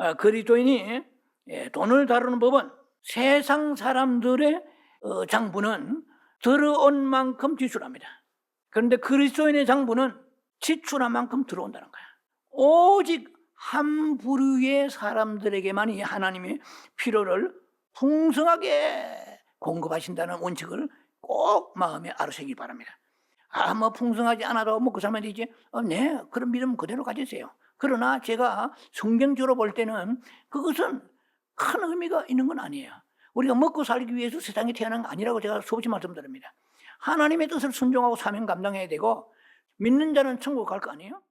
어, 그리스도인이 예, 돈을 다루는 법은 세상 사람들의 어, 장부는 들어온 만큼 지출합니다. 그런데 그리스도인의 장부는 지출한 만큼 들어온다는 거야. 오직 한 부류의 사람들에게만이 하나님의 필요를 풍성하게 공급하신다는 원칙을 꼭 마음에 알으시기 바랍니다. 아, 뭐 풍성하지 않아도 뭐 그 사람한테 어, 네, 그런 믿음 그대로 가지세요. 그러나 제가 성경적으로 볼 때는 그것은 큰 의미가 있는 건 아니에요. 우리가 먹고 살기 위해서 세상에 태어난 거 아니라고 제가 수없이 말씀드립니다. 하나님의 뜻을 순종하고 사명 감당해야 되고 믿는 자는 천국 갈 거 아니에요?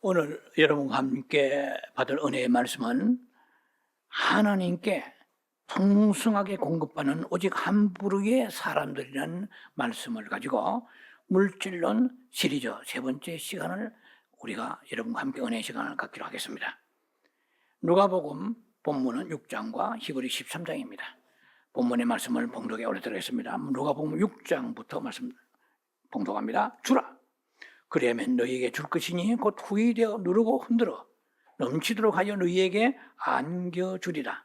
오늘 여러분과 함께 받을 은혜의 말씀은 하나님께 풍성하게 공급받는 오직 한 부류의 사람들이라는 말씀을 가지고 물질론 시리즈 세 번째 시간을 우리가 여러분과 함께 은혜의 시간을 갖기로 하겠습니다. 누가복음 본문은 6장과 히브리 13장입니다. 본문의 말씀을 봉독에 올려드리겠습니다. 누가복음 6장부터 말씀 봉독합니다. 주라. 그러면 너희에게 줄 것이니 곧 후이 되어 누르고 흔들어 넘치도록 하여 너희에게 안겨주리라.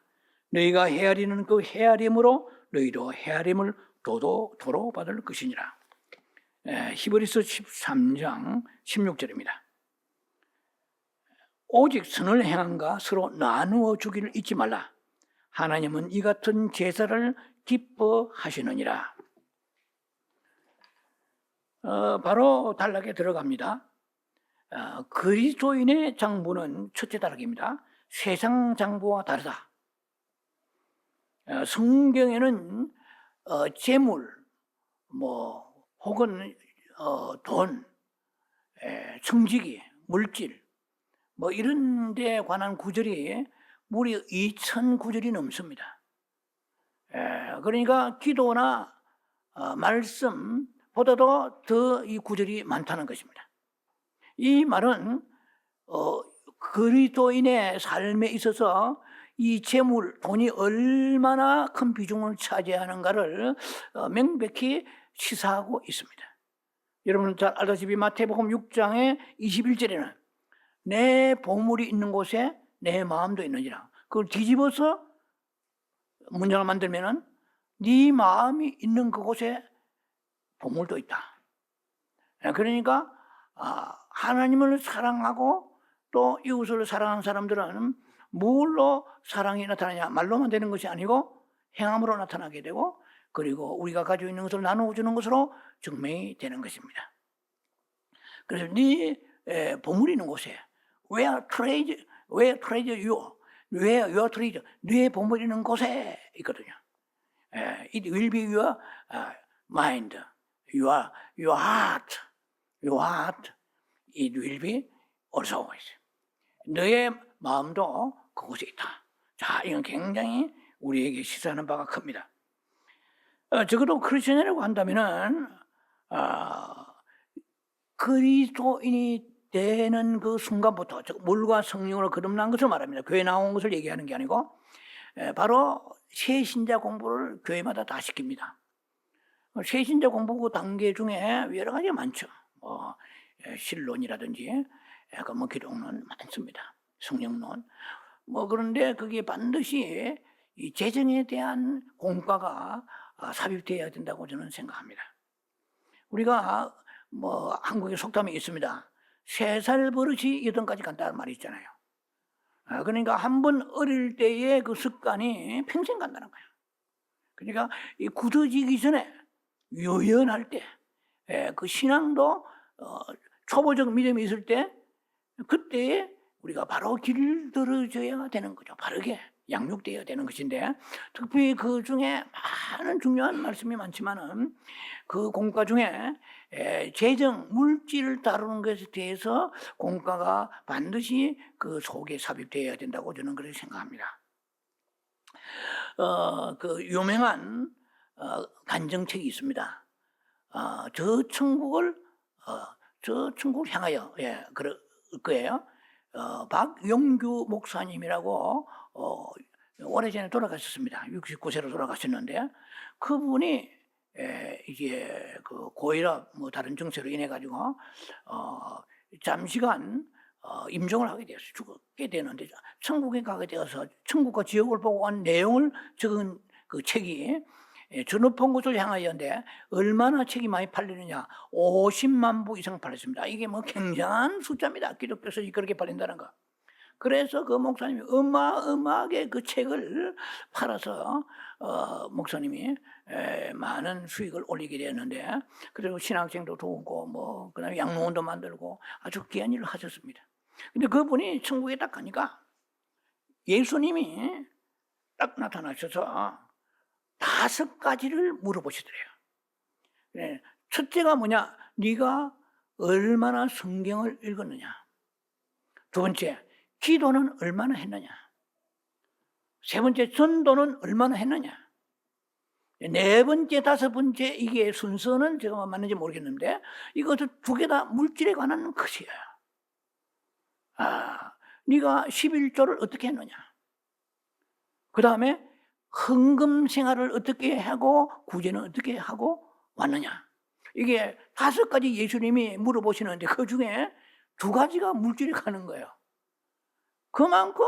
너희가 헤아리는 그 헤아림으로 너희도 헤아림을 도도 도로 받을 것이니라. 에, 히브리서 13장 16절입니다. 오직 선을 행함과 서로 나누어 주기를 잊지 말라. 하나님은 이 같은 제사를 기뻐하시느니라. 어, 바로 단락에 들어갑니다. 어, 그리스도인의 장부는 첫째 단락입니다. 세상 장부와 다르다. 어, 성경에는 어, 재물, 뭐 혹은 어, 돈, 에, 성직이, 물질, 뭐 이런 데 관한 구절이 무려 2천 구절이 넘습니다. 에, 그러니까 기도나 어, 말씀보다도 더 이 구절이 많다는 것입니다. 이 말은 어, 그리스도인의 삶에 있어서 이 재물, 돈이 얼마나 큰 비중을 차지하는가를 어, 명백히 시사하고 있습니다. 여러분 잘 알다시피 마태복음 6장의 21절에는 내 보물이 있는 곳에 내 마음도 있느니라. 그걸 뒤집어서 문장을 만들면은 네 마음이 있는 그곳에 보물도 있다. 그러니까 아, 하나님을 사랑하고 또 이웃을 사랑하는 사람들은 뭘로 사랑이 나타나냐? 말로만 되는 것이 아니고 행함으로 나타나게 되고 그리고 우리가 가지고 있는 것을 나누어 주는 것으로 증명이 되는 것입니다. 그래서 네 에, 보물이 있는 곳에 where treasure, where treasure you, where your treasure, 네 보물이 있는 곳에 있거든요. 에, it will be your uh, mind, your your heart, your heart. It will be also. 너의 마음도 그곳에 있다. 자, 이건 굉장히 우리에게 시사하는 바가 큽니다. 어, 적어도 크리스천이라고 한다면은 어, 그리스도인이 되는 그 순간부터 즉 물과 성령으로 거듭난 것을 말합니다. 교회 나온 것을 얘기하는 게 아니고 에, 바로 새 신자 공부를 교회마다 다 시킵니다. 어, 새신자 공부 그 단계 중에 여러 가지가 많죠. 뭐 에, 신론이라든지 약간 뭐 기독론 많습니다. 성령론. 뭐 그런데 그게 반드시 이 재정에 대한 공과가 아, 삽입되어야 된다고 저는 생각합니다. 우리가 뭐 한국에 속담이 있습니다. 세 살 버릇이 여든까지 간다는 말이 있잖아요. 아, 그러니까 한 번 어릴 때의 그 습관이 평생 간다는 거예요. 그러니까 이 굳어지기 전에 유연할 때, 예, 그 신앙도 어, 초보적 믿음이 있을 때, 그때 우리가 바로 길들어져야 되는 거죠. 바르게 양육되어야 되는 것인데, 특별히 그 중에 많은 중요한 말씀이 많지만은 그 공과 중에 에, 재정, 물질을 다루는 것에 대해서 공과가 반드시 그 속에 삽입되어야 된다고 저는 그렇게 생각합니다. 어, 그 유명한 어, 간정책이 있습니다. 어, 저 천국을 어, 저 천국을 향하여 예, 그럴 거예요. 어, 박용규 목사님이라고 어, 오래전에 돌아가셨습니다. 69세로 돌아가셨는데 그분이 에, 이제 그 고혈압 뭐 다른 증세로 인해 가지고 어, 잠시간 어, 임종을 하게 되었어요. 죽게 되는데 천국에 가게 되어서 천국과 지옥을 보고 한 내용을 적은 그 책이 예, 전업본 곳을 향하여인데 얼마나 책이 많이 팔리느냐 50만 부 이상 팔렸습니다. 이게 뭐 굉장한 숫자입니다. 기독교에서 그렇게 팔린다는 거. 그래서 그 목사님이 어마어마하게 그 책을 팔아서 어, 목사님이 에, 많은 수익을 올리게 되었는데 그리고 신학생도 도우고 뭐 그다음에 양로원도 만들고 아주 귀한 일을 하셨습니다. 근데 그분이 천국에 딱 가니까 예수님이 딱 나타나셔서 다섯 가지를 물어보시더래요. 네, 첫째가 뭐냐? 네가 얼마나 성경을 읽었느냐? 두 번째, 기도는 얼마나 했느냐? 세 번째, 전도는 얼마나 했느냐? 네 번째, 다섯 번째 이게 순서는 제가 맞는지 모르겠는데 이것을 두개 다 물질에 관한 것이에요. 아, 네가 11조를 어떻게 했느냐? 그 다음에 헌금 생활을 어떻게 하고 구제는 어떻게 하고 왔느냐? 이게 다섯 가지 예수님이 물어보시는데 그 중에 두 가지가 물질에 가는 거예요. 그만큼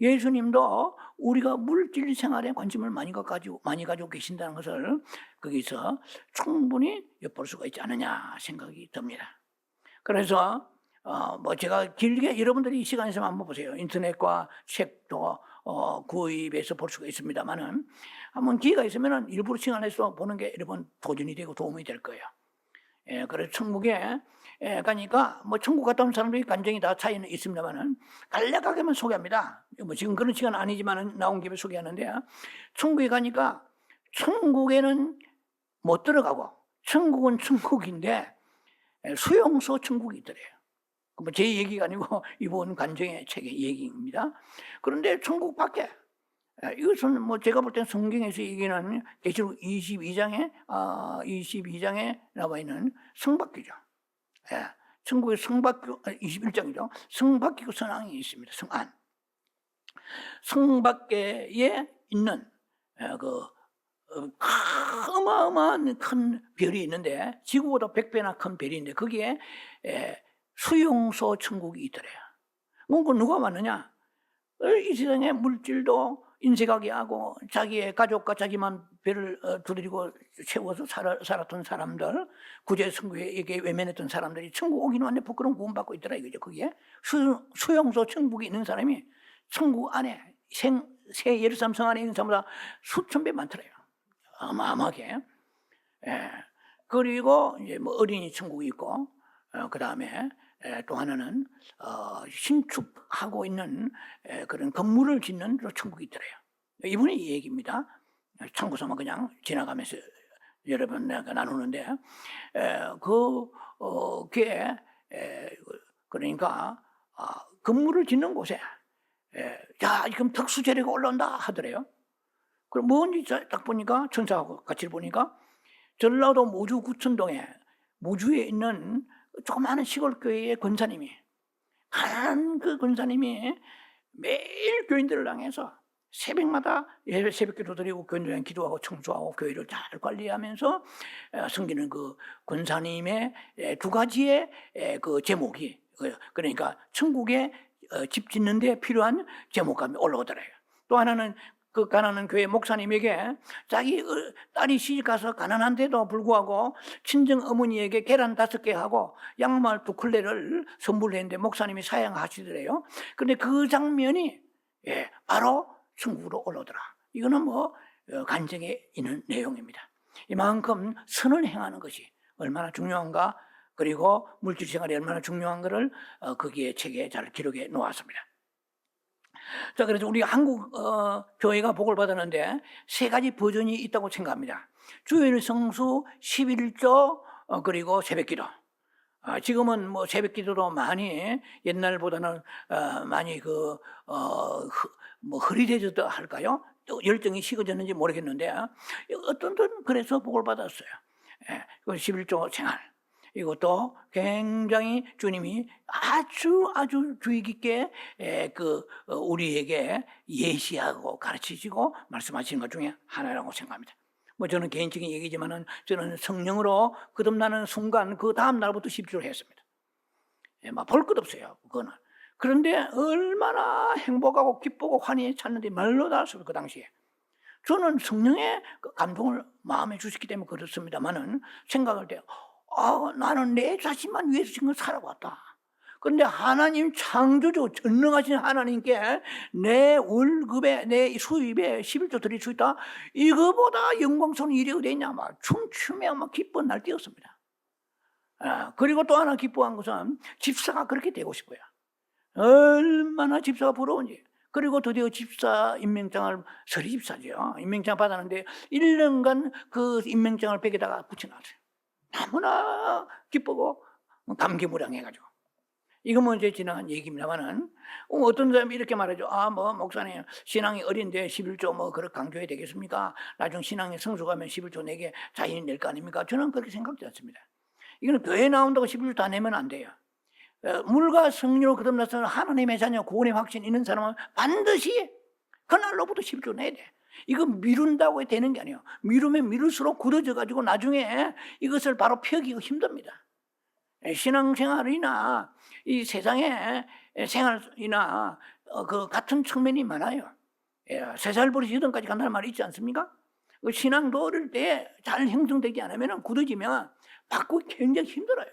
예수님도 우리가 물질 생활에 관심을 많이 가지고 많이 가지고 계신다는 것을 거기서 충분히 엿볼 수가 있지 않느냐 생각이 듭니다. 그래서 어, 뭐 제가 길게 여러분들이 이 시간에서 한번 보세요. 인터넷과 책도 어, 구입해서 볼 수가 있습니다만은 한번 기회가 있으면은 일부러 시간에서 보는 게 여러분 도전이 되고 도움이 될 거예요. 예, 그래서 천국에 예, 가니까 뭐 천국 갔다 온 사람들이 감정이 다 차이는 있습니다만은 간략하게만 소개합니다. 뭐 지금 그런 시간 아니지만은 나온 김에 소개하는데 천국에 가니까 천국에는 못 들어가고 천국은 천국인데 예, 수용소 천국이 있더래요. 뭐제 얘기가 아니고 이번 관정의 책의 얘기입니다. 그런데 천국 밖에 예, 이것은 뭐 제가 볼땐 성경에서 얘기는 계시록 22장에 아 22장에 나와 있는 성박기죠. 예, 천국의 성박교 21장이죠. 성박기고 선왕이 있습니다. 성안. 성밖에 있는 예, 그 어, 어마어마한 큰 별이 있는데 지구보다 100배나 큰 별이 있는데 거기에 예, 수용소 천국이 있더래요. 그 누가 왔느냐? 어, 이 세상에 물질도 인색하게 하고 자기의 가족과 자기만 배를 어, 두드리고 채워서 살아, 살았던 사람들 구제 선구에게 외면했던 사람들이 천국 오기는 왔는데 부끄러운 구원받고 있더라 이거죠. 거기에 수, 수용소 천국에 있는 사람이 천국 안에 생, 새 예루살렘 성 안에 있는 사람보다 수천 배 많더래요. 어마어마하게. 예. 그리고 이제 뭐 어린이 천국이 있고 어, 그 다음에 또 하나는 어, 신축하고 있는 에, 그런 건물을 짓는 천국이 있더래요. 이분이 이 얘기입니다. 참고서만 그냥 지나가면서 여러분 내가 나누는데 에, 그 어, 게 에, 그러니까 아, 건물을 짓는 곳에 에, 자 지금 특수 재료가 올라온다 하더래요. 그럼 뭔지 딱 보니까 천사하고 같이 보니까 전라도 모주 구천동에 모주에 있는 조그마한 시골 교회의 권사님이 가난한 그 권사님이 매일 교인들을 향해서 새벽마다 예배 새벽기도 드리고 교인들랑 기도하고 청소하고 교회를 잘 관리하면서 어, 섬기는 그 권사님의 두 가지의 그 제목이 그러니까 천국에 어, 집 짓는데 필요한 제목감이 올라오더래요. 또 하나는 그 가난한 교회 목사님에게 자기 어, 딸이 시집 가서 가난한데도 불구하고 친정 어머니에게 계란 다섯 개 하고 양말 두 켤레를 선물했는데 목사님이 사양하시더래요. 그런데 그 장면이 예, 바로 천국으로 올라오더라. 이거는 뭐 어, 간증에 있는 내용입니다. 이만큼 선을 행하는 것이 얼마나 중요한가 그리고 물질 생활이 얼마나 중요한가를 어, 거기에 책에 잘 기록해 놓았습니다. 자, 그래서 우리 한국 어, 교회가 복을 받았는데 세 가지 버전이 있다고 생각합니다. 주일 성수 11조 어, 그리고 새벽기도. 아, 지금은 뭐 새벽기도도 많이 옛날보다는 어, 많이 그 어, 흐, 뭐 흐릿해졌다 할까요? 또 열정이 식어졌는지 모르겠는데 어떤 분 그래서 복을 받았어요. 예, 11조 생활. 이것도 굉장히 주님이 아주 아주 주의 깊게 그 어, 우리에게 예시하고 가르치시고 말씀하시는 것 중에 하나라고 생각합니다. 뭐 저는 개인적인 얘기지만은 저는 성령으로 거듭나는 순간 그 다음 날부터 십주를 했습니다. 예, 막볼 것 없어요. 그거는 그런데 얼마나 행복하고 기쁘고 환희에 찼는지 말로 다 없어요, 그 당시에. 저는 성령의 그 감동을 마음에 주셨기 때문에 그렇습니다만은 생각할 때, 아, 나는 내 자신만 위해서 지금 살아왔다. 그런데 하나님 창조주 전능하신 하나님께 내 월급에 내 수입에 11조 드릴 수 있다. 이거보다 영광스러운 일이 어디 있냐. 막 춤추며 막 기쁜 날 뛰었습니다. 아, 그리고 또 하나 기뻐한 것은 집사가 그렇게 되고 싶어요. 얼마나 집사가 부러운지. 그리고 드디어 집사 임명장을 서리 집사죠. 임명장 받았는데 1년간 그 임명장을 벽에다가 붙여놨어요. 너무나 기쁘고 감기무량해가지고. 이건 뭐 이제 지나간 얘기입니다만은 어떤 사람이 이렇게 말하죠. 아, 뭐 목사님 신앙이 어린데 11조 뭐 그렇게 강조해야 되겠습니까? 나중 신앙이 성숙하면 11조 내게 자신이 낼 거 아닙니까? 저는 그렇게 생각지 않습니다. 이거는 교회 나온다고 11조 다 내면 안 돼요. 어, 물과 성령으로 거듭나서 하나님의 자녀 구원의 확신 있는 사람은 반드시 그날로부터 11조 내야 돼. 이거 미룬다고 되는 게 아니에요. 미루면 미룰수록 굳어져 가지고 나중에 이것을 바로 펴기가 힘듭니다. 신앙생활이나 이 세상의 생활이나 어, 그 같은 측면이 많아요. 예, 세살 버릇 여든까지 간다는 말이 있지 않습니까? 그 신앙도 어릴 때 잘 형성되지 않으면 굳어지면 바꾸기 굉장히 힘들어요.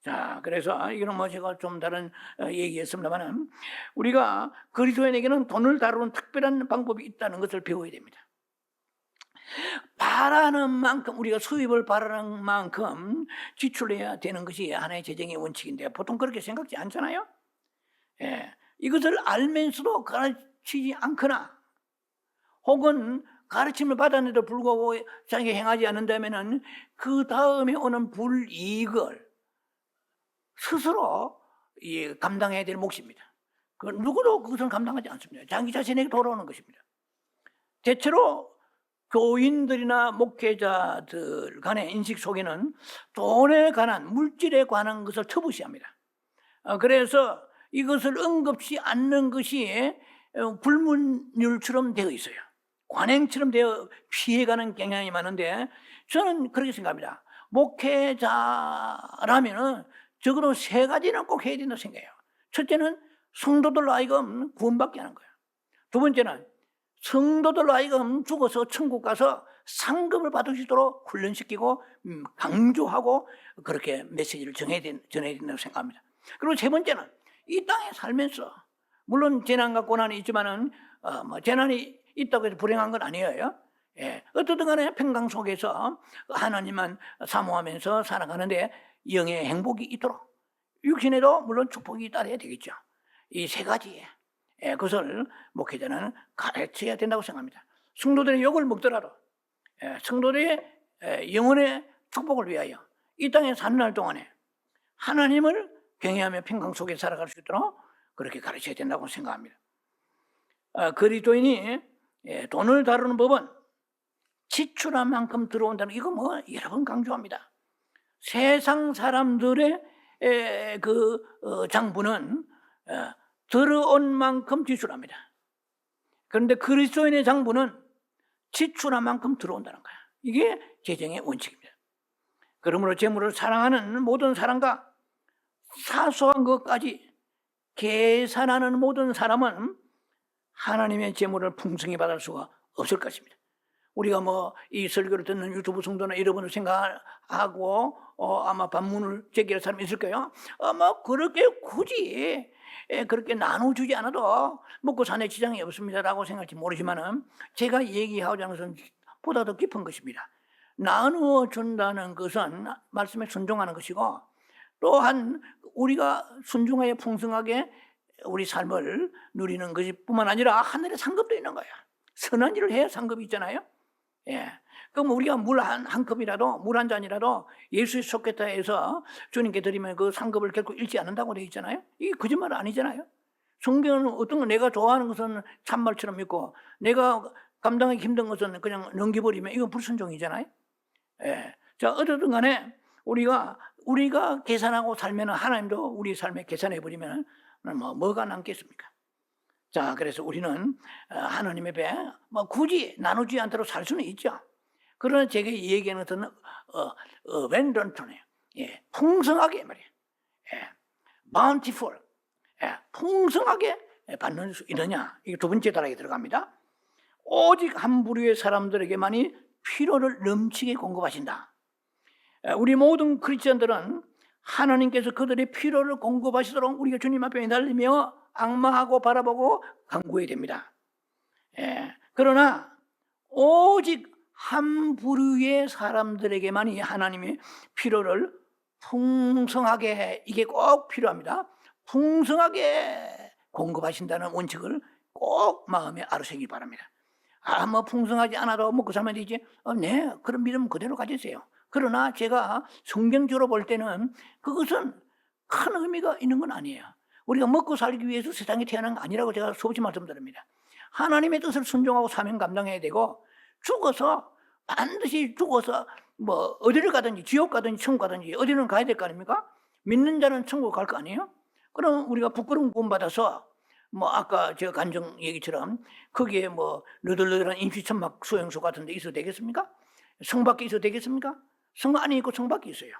자, 그래서 이거는 뭐 제가 좀 다른 어, 얘기했습니다만은 우리가 그리스도인에게는 돈을 다루는 특별한 방법이 있다는 것을 배워야 됩니다. 바라는 만큼 우리가 수입을 바라는 만큼 지출해야 되는 것이 하나의 재정의 원칙인데 보통 그렇게 생각지 않잖아요. 예, 이것을 알면서도 가르치지 않거나 혹은 가르침을 받았는데도 불구하고 자기가 행하지 않는다면은 그 다음에 오는 불이익을 스스로 이 감당해야 될 몫입니다. 그 누구도 그것은 감당하지 않습니다. 자기 자신에게 돌아오는 것입니다. 대체로 교인들이나 목회자들 간의 인식 속에는 돈에 관한 물질에 관한 것을 터부시합니다. 어, 그래서 이것을 언급치 않는 것이 어, 불문율처럼 되어 있어요. 관행처럼 되어 피해가는 경향이 많은데 저는 그렇게 생각합니다. 목회자라면은 적어도 세 가지는 꼭 해야 된다고 생각해요. 첫째는 성도들 하여금 구원받게 하는 거예요. 두 번째는 성도들 하여금 죽어서 천국 가서 상급을 받을 수 있도록 훈련시키고 음, 강조하고 그렇게 메시지를 전해야 된다고 생각합니다. 그리고 세 번째는 이 땅에 살면서 물론 재난과 고난이 있지만은 어, 뭐 재난이 있다고 해서 불행한 건 아니에요. 예, 어떻든 간에 평강 속에서 하나님만 사모하면서 살아가는데 영의 행복이 있도록 육신에도 물론 축복이 따라야 되겠죠. 이 세 가지에 예, 그것을 목회자는 가르쳐야 된다고 생각합니다. 성도들의 욕을 먹더라도 예, 성도들의 예, 영혼의 축복을 위하여 이 땅에 사는 날 동안에 하나님을 경외하며 평강 속에 살아갈 수 있도록 그렇게 가르쳐야 된다고 생각합니다. 어, 그리스도인이 예, 돈을 다루는 법은 지출한 만큼 들어온다는 이거 뭐 여러 번 강조합니다. 세상 사람들의 에, 그 어, 장부는 어, 들어온 만큼 지출합니다. 그런데 그리스도인의 장부는 지출한 만큼 들어온다는 거야. 이게 재정의 원칙입니다. 그러므로 재물을 사랑하는 모든 사람과 사소한 것까지 계산하는 모든 사람은 하나님의 재물을 풍성히 받을 수가 없을 것입니다. 우리가 뭐 이 설교를 듣는 유튜브 성도나 여러분을 생각하고 어, 아마 반문을 제기할 사람이 있을 거예요. 아마 그렇게 굳이 예, 그렇게 나눠주지 않아도 먹고 사는 지장이 없습니다라고 생각할지 모르지만은 제가 얘기하고자 하는 것은 보다 더 깊은 것입니다. 나누어 준다는 것은 말씀에 순종하는 것이고 또한 우리가 순종하여 풍성하게 우리 삶을 누리는 것이 뿐만 아니라 하늘에 상급도 있는 거야. 선한 일을 해야 상급이 있잖아요. 예. 그럼 우리가 물 한 한 컵이라도 물 한 잔이라도 예수의 속겠다 해서 주님께 드리면 그 상급을 결코 잃지 않는다고 되어 있잖아요. 이게 거짓말 아니잖아요. 성경은 어떤 거 내가 좋아하는 것은 참말처럼 믿고 내가 감당하기 힘든 것은 그냥 넘겨버리면 이건 불순종이잖아요. 예. 자, 어쨌든 간에 우리가, 우리가 계산하고 살면 하나님도 우리 삶에 계산해 버리면 뭐, 뭐가 남겠습니까? 자, 그래서 우리는 어, 하나님의 배, 뭐 굳이 나누지 않도록 살 수는 있죠. 그러나 제가 얘기하는 것은 어, 어벤던턴이에요. 예, 풍성하게 말이에요. 예, bountiful. 예, 풍성하게 받는 수 있느냐? 이게 두 번째 단락에 들어갑니다. 오직 한 부류의 사람들에게만이 필요를 넘치게 공급하신다. 예, 우리 모든 크리스천들은 하나님께서 그들의 필요를 공급하시도록 우리가 주님 앞에 매달리며 악마하고 바라보고 간구해야 됩니다. 예, 그러나 오직 한 부류의 사람들에게만이 하나님의 필요를 풍성하게 해. 이게 꼭 필요합니다. 풍성하게 공급하신다는 원칙을 꼭 마음에 알으시기 바랍니다. 아, 뭐 풍성하지 않아도 먹고 살면 되지. 어, 네, 그런 믿음 그대로 가지세요. 그러나 제가 성경적으로 볼 때는 그것은 큰 의미가 있는 건 아니에요. 우리가 먹고 살기 위해서 세상에 태어난 거 아니라고 제가 수없이 말씀드립니다. 하나님의 뜻을 순종하고 사명 감당해야 되고 죽어서 반드시 죽어서 뭐 어디를 가든지 지옥 가든지 천국 가든지 어디는 가야 될 거 아닙니까? 믿는 자는 천국 갈 거 아니에요? 그럼 우리가 부끄러움 구원 받아서 뭐 아까 저 간증 얘기처럼 거기에 뭐 너덜너덜한 임시천막 수용소 같은 데 있어도 되겠습니까? 성 밖에 있어도 되겠습니까? 성 안에 있고 성 밖에 있어요.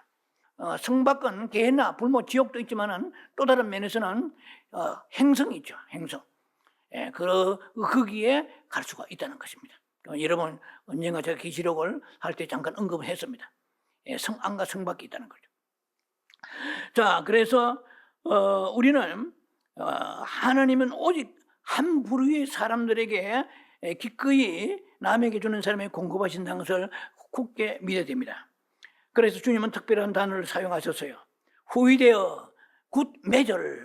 어, 성 밖은 개나 불모 지옥도 있지만은 또 다른 면에서는 어, 행성이 있죠. 행성. 예, 그 거기에 갈 수가 있다는 것입니다. 어, 여러분 언젠가 제가 계시록을 할 때 잠깐 언급을 했습니다. 예, 성 안과 성 밖에 있다는 거죠. 자, 그래서 어, 우리는 어, 하나님은 오직 한 부류의 사람들에게 에, 기꺼이 남에게 주는 사람에 공급하신다는 것을 굳게 믿어야 됩니다. 그래서 주님은 특별한 단어를 사용하셨어요. 후이되어 굿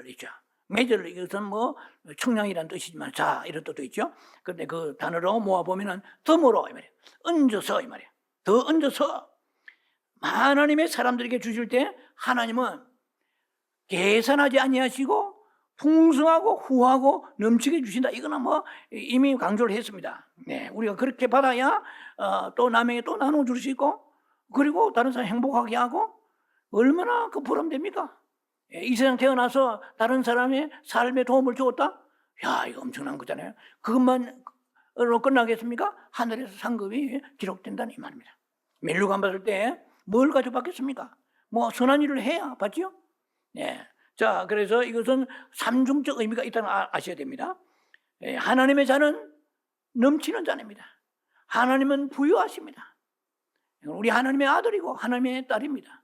있죠. 메저를 이것은 뭐 청량이라는 뜻이지만 자 이런 뜻도 있죠. 그런데 그 단어로 모아 보면은 덤으로 이 말이에요. 얹어서 이 말이에요. 더 얹어서 하나님의 사람들에게 주실 때 하나님은 계산하지 아니하시고 풍성하고 후하고 넘치게 주신다. 이거는 뭐 이미 강조를 했습니다. 네, 우리가 그렇게 받아야 어, 또 남에게 또 나눠 줄 수 있고 그리고 다른 사람 행복하게 하고 얼마나 그 보람됩니까? 예, 이 세상 태어나서 다른 사람의 삶에 도움을 주었다? 야, 이거 엄청난 거잖아요. 그것만으로 끝나겠습니까? 하늘에서 상급이 기록된다는 이 말입니다. 멜루간 받을 때 뭘 가지고 받겠습니까? 뭐 선한 일을 해야 받지요? 네. 자, 그래서 이것은 삼중적 의미가 있다는 걸 아- 아셔야 됩니다. 예, 하나님의 자는 넘치는 자입니다. 하나님은 부유하십니다. 우리 하나님의 아들이고 하나님의 딸입니다.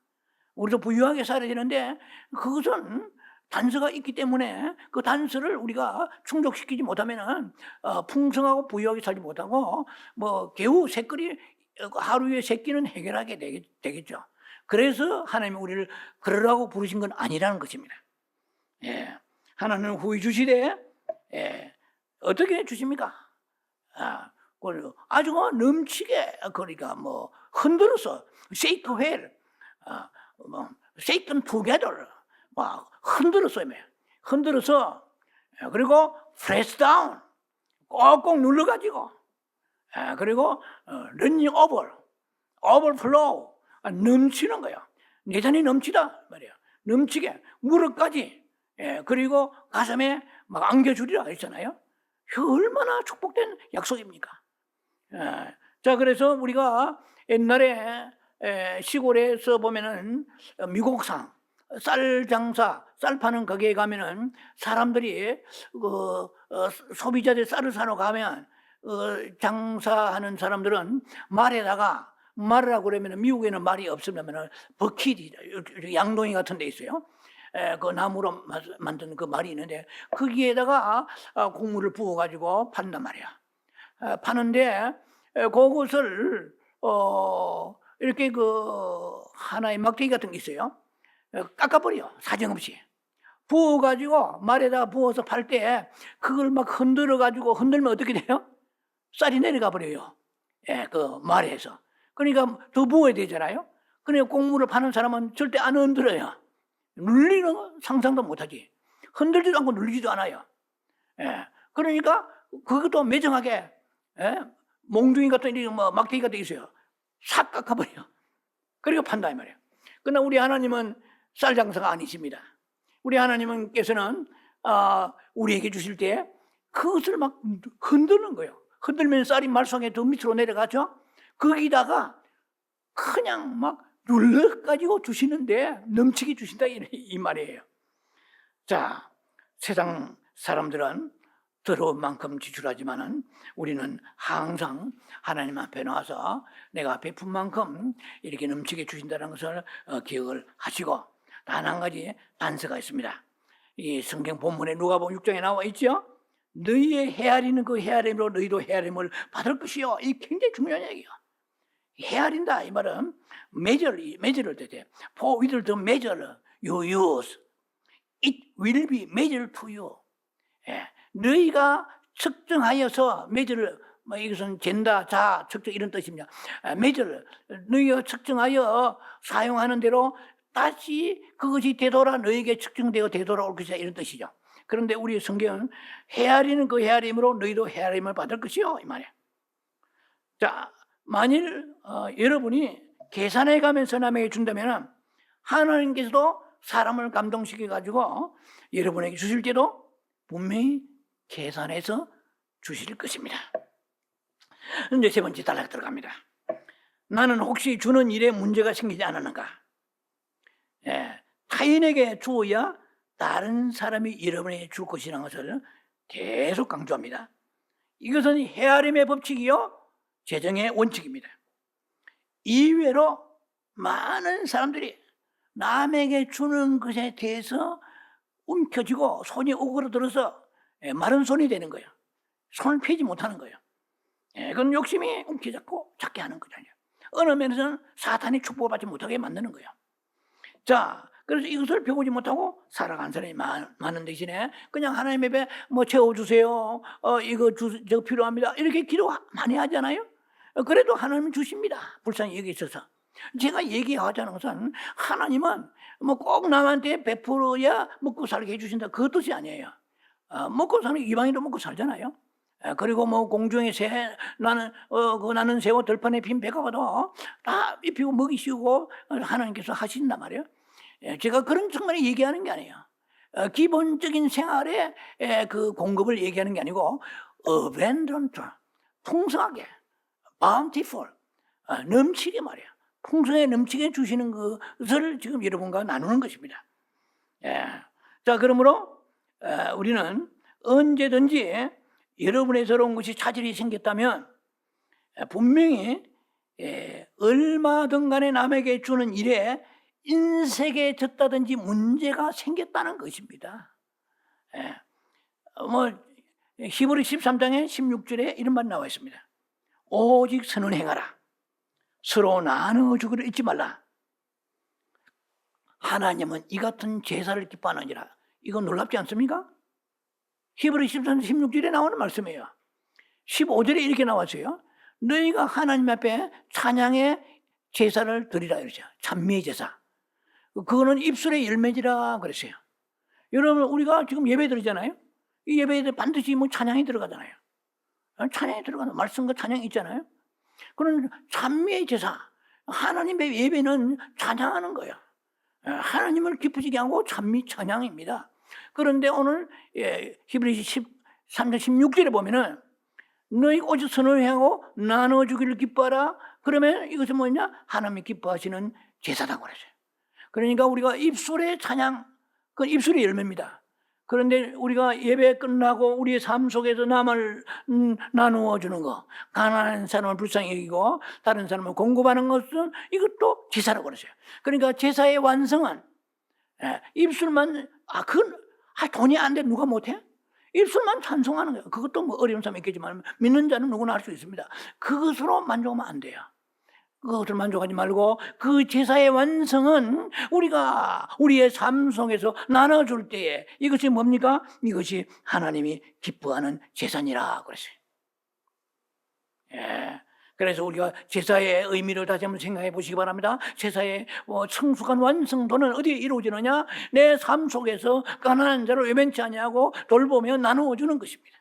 우리도 부유하게 살아야 되는데 그것은 단서가 있기 때문에 그 단서를 우리가 충족시키지 못하면은 어, 풍성하고 부유하게 살지 못하고 뭐 개우 새끼리 하루에 새끼는 해결하게 되겠, 되겠 죠. 그래서 하나님이 우리를 그러라고 부르신 건 아니라는 것입니다. 예. 하나님은 후히 주시되 예. 어떻게 주십니까? 아, 아주 뭐 넘치게 그러니까 뭐 흔들어서 shake well, 아, 뭐 shaken together, 막 흔들어서 매 흔들어서 예, 그리고 press down, 꼭꼭 눌러가지고 예, 그리고 어, running over, overflow 아, 넘치는 거야. 내 잔이 넘치다 말이야. 넘치게 무릎까지 예, 그리고 가슴에 막 안겨주리라 했잖아요. 그 얼마나 축복된 약속입니까? 예, 자, 그래서 우리가 옛날에 에, 시골에서 보면은 미국상 쌀 장사, 쌀 파는 가게에 가면은 사람들이 그 어, 소비자들 쌀을 사러 가면 어, 장사하는 사람들은 말에다가 말이라고 그러면 미국에는 말이 없으면 버킷이 양동이 같은 데 있어요. 에, 그 나무로 마- 만든 그 말이 있는데 거기에다가 아, 곡물을 부어 가지고 판단 말이야. 아, 파는데 에, 그것을 어 이렇게 그 하나의 막대기 같은 게 있어요. 에, 깎아버려 사정없이 부어 가지고 말에다가 부어서 팔 때 그걸 막 흔들어 가지고 흔들면 어떻게 돼요? 쌀이 내려가 버려요. 예, 그 말에서. 그러니까 더 부어야 되잖아요. 그러니까 곡물을 파는 사람은 절대 안 흔들어요. 눌리는 거 상상도 못하지. 흔들지도 않고 눌리지도 않아요. 예. 그러니까 그것도 매정하게 예? 몽둥이 같은 이뭐 막대기 같은 게 있어요. 싹 깎아버려. 그리고 판다 이 말이에요. 그러나 우리 하나님은 쌀 장사가 아니십니다. 우리 하나님께서는 아, 우리에게 주실 때 그것을 막 흔드는 거예요. 흔들면 쌀이 말썽에 더 밑으로 내려가죠. 거기다가 그냥 막 눌러가지고 주시는데 넘치게 주신다 이, 이 말이에요. 자, 세상 사람들은 더러운 만큼 지출하지만은 우리는 항상 하나님 앞에 나와서 내가 베푼 만큼 이렇게 넘치게 주신다는 것을 어, 기억을 하시고 단 한 가지 단서가 있습니다. 이 성경 본문에 누가복음 6장에 나와 있죠. 너희의 헤아리는 그 헤아림으로 너희도 헤아림을 받을 것이요. 이 굉장히 중요한 얘기야. 헤아린다 이 말은 measure, measure를 뜻해. For with the measure you use, it will be measured to you. 예, 너희가 측정하여서 measure를 뭐 이것은 잰다, 자, 측정 이런 뜻입니다. 아, measure, 너희가 측정하여 사용하는 대로 다시 그것이 되돌아 너에게 측정되어 되돌아올 것이다 이런 뜻이죠. 그런데 우리 성경은 헤아리는 그 헤아림으로 너희도 헤아림을 받을 것이요 이 말이야. 자, 만일 어, 여러분이 계산해 가면서 남에게 준다면 하나님께서도 사람을 감동시켜 가지고 여러분에게 주실 때도 분명히 계산해서 주실 것입니다. 이제 세 번째 단락 들어갑니다. 나는 혹시 주는 일에 문제가 생기지 않았는가? 예, 타인에게 주어야 다른 사람이 여러분에게 줄 것이라는 것을 계속 강조합니다. 이것은 헤아림의 법칙이요, 재정의 원칙입니다. 이외로 많은 사람들이 남에게 주는 것에 대해서 움켜쥐고 손이 오그러들어서 예, 마른 손이 되는 거예요. 손을 펴지 못하는 거예요. 예, 그건 욕심이 움켜잡고 작게 하는 거잖아요. 어느 면에서는 사탄이 축복을 받지 못하게 만드는 거예요. 자, 그래서 이것을 배우지 못하고 살아간 사람이 많, 많은 대신에 그냥 하나님 앞에 뭐 채워주세요. 어, 이거 주, 저 필요합니다. 이렇게 기도 많이 하잖아요. 어, 그래도 하나님은 주십니다. 불쌍히 여기 있어서. 제가 얘기하자는 것은 하나님은 뭐 꼭 남한테 베풀어야 먹고 살게 해주신다. 그 뜻이 아니에요. 어, 먹고 사는 이방인도 먹고 살잖아요. 에, 그리고 뭐 공중에 새 나는 어그 나는 새우 들판에 빈 배가 가도 다 입히고 먹이 씌우고 하나님께서 하신단 말이에요. 예, 제가 그런 측면에 얘기하는 게 아니에요. 어, 기본적인 생활의 에, 그 공급을 얘기하는 게 아니고 abundant, 풍성하게, bountiful, 어, 넘치게 말이에요. 풍성에 넘치게 주시는 것을 지금 여러분과 나누는 것입니다. 예. 자, 그러므로 어, 우리는 언제든지 여러분의 새로운 것이 차질이 생겼다면 에, 분명히 예, 얼마든 간에 남에게 주는 일에 인색에 졌다든지 문제가 생겼다는 것입니다. 예. 어, 뭐 히브리 13장의 16절에 이런 말 나와 있습니다. 오직 선을 행하라. 서로 나누어 주기를 잊지 말라. 하나님은 이 같은 제사를 기뻐하느니라. 이거 놀랍지 않습니까? 히브리 13장 16절에 나오는 말씀이에요. 15절에 이렇게 나왔어요. 너희가 하나님 앞에 찬양의 제사를 드리라 이러죠. 찬미의 제사. 그거는 입술의 열매지라 그랬어요. 여러분 우리가 지금 예배 드리잖아요. 이 예배에 반드시 뭐 찬양이 들어가잖아요. 찬양이 들어가는 말씀과 찬양이 있잖아요. 그런 찬미의 제사. 하나님의 예배는 찬양하는 거예요. 하나님을 기쁘시게 하고 찬미 찬양입니다. 그런데 오늘 예, 히브리 13장 16절에 보면은 너희 오직 선을 하고 나눠 주기를 기뻐하라. 그러면 이것은 뭐냐? 하나님이 기뻐하시는 제사다고 그러죠. 그러니까 우리가 입술의 찬양, 그건 입술의 열매입니다. 그런데 우리가 예배 끝나고 우리의 삶 속에서 남을 음, 나누어 주는 거, 가난한 사람을 불쌍히 여기고 다른 사람을 공급하는 것은 이것도 제사라고 그러죠. 그러니까 제사의 완성은 예, 입술만 아 그건 아, 돈이 안 돼 누가 못해? 입술만 찬송하는 거예요. 그것도 뭐 어려운 사람이 있겠지만 믿는 자는 누구나 할 수 있습니다. 그것으로 만족하면 안 돼요. 그것을 만족하지 말고 그 제사의 완성은 우리가 우리의 삶 속에서 나눠줄 때에 이것이 뭡니까? 이것이 하나님이 기뻐하는 제사니라 그랬어요. 예. 그래서 우리가 제사의 의미를 다시 한번 생각해 보시기 바랍니다. 제사의 뭐 성숙한 완성도는 어디에 이루어지느냐? 내 삶 속에서 가난한 자를 외면치 아니하고 돌보며 나누어 주는 것입니다.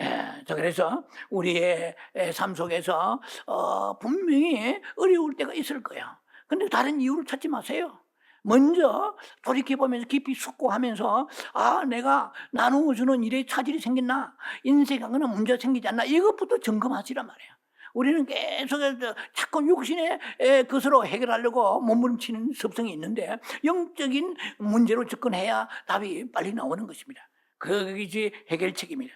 예, 자 그래서 우리의 삶 속에서 어, 분명히 어려울 때가 있을 거예요. 근데 다른 이유를 찾지 마세요. 먼저 돌이켜보면서 깊이 숙고하면서 아 내가 나누어주는 일에 차질이 생겼나 인생하거나 문제가 생기지 않나 이것부터 점검하시란 말이에요. 우리는 계속해서 자꾸 육신의 에, 것으로 해결하려고 몸부림치는 습성이 있는데 영적인 문제로 접근해야 답이 빨리 나오는 것입니다. 그것이 해결책입니다.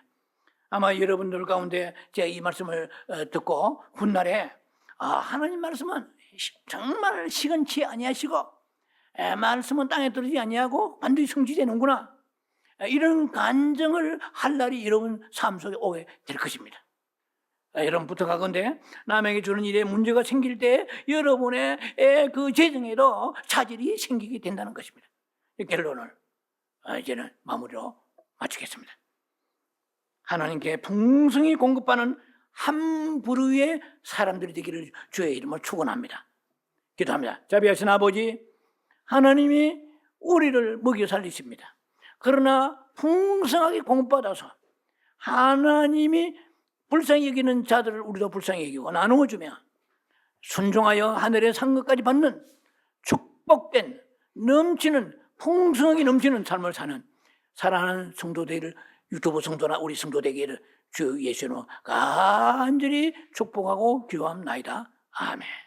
아마 여러분들 가운데 제가 이 말씀을 어, 듣고 훗날에 아, 하나님 말씀은 시- 정말 시건치 아니하시고 에, 말씀은 땅에 떨어지지 아니하고 반드시 성취되는구나. 에, 이런 간증을 할 날이 여러분 삶 속에 오게 될 것입니다. 아, 여러분 부탁하건대 남에게 주는 일에 문제가 생길 때 여러분의 에, 그 재정에도 차질이 생기게 된다는 것입니다. 이 결론을 아, 이제는 마무리로 마치겠습니다. 하나님께 풍성히 공급하는 한 부류의 사람들이 되기를 주의 이름으로 축원합니다. 기도합니다. 자비하신 아버지, 하나님이 우리를 먹여 살리십니다. 그러나 풍성하게 공급받아서 하나님이 불쌍히 여기는 자들을 우리도 불쌍히 여기고 나누어 주며 순종하여 하늘의 상급까지 받는 축복된 넘치는 풍성하게 넘치는 삶을 사는 사랑하는 성도들을 유튜브 성도나 우리 성도 되기를 주 예수로 간절히 축복하고 기도합나이다. 아멘.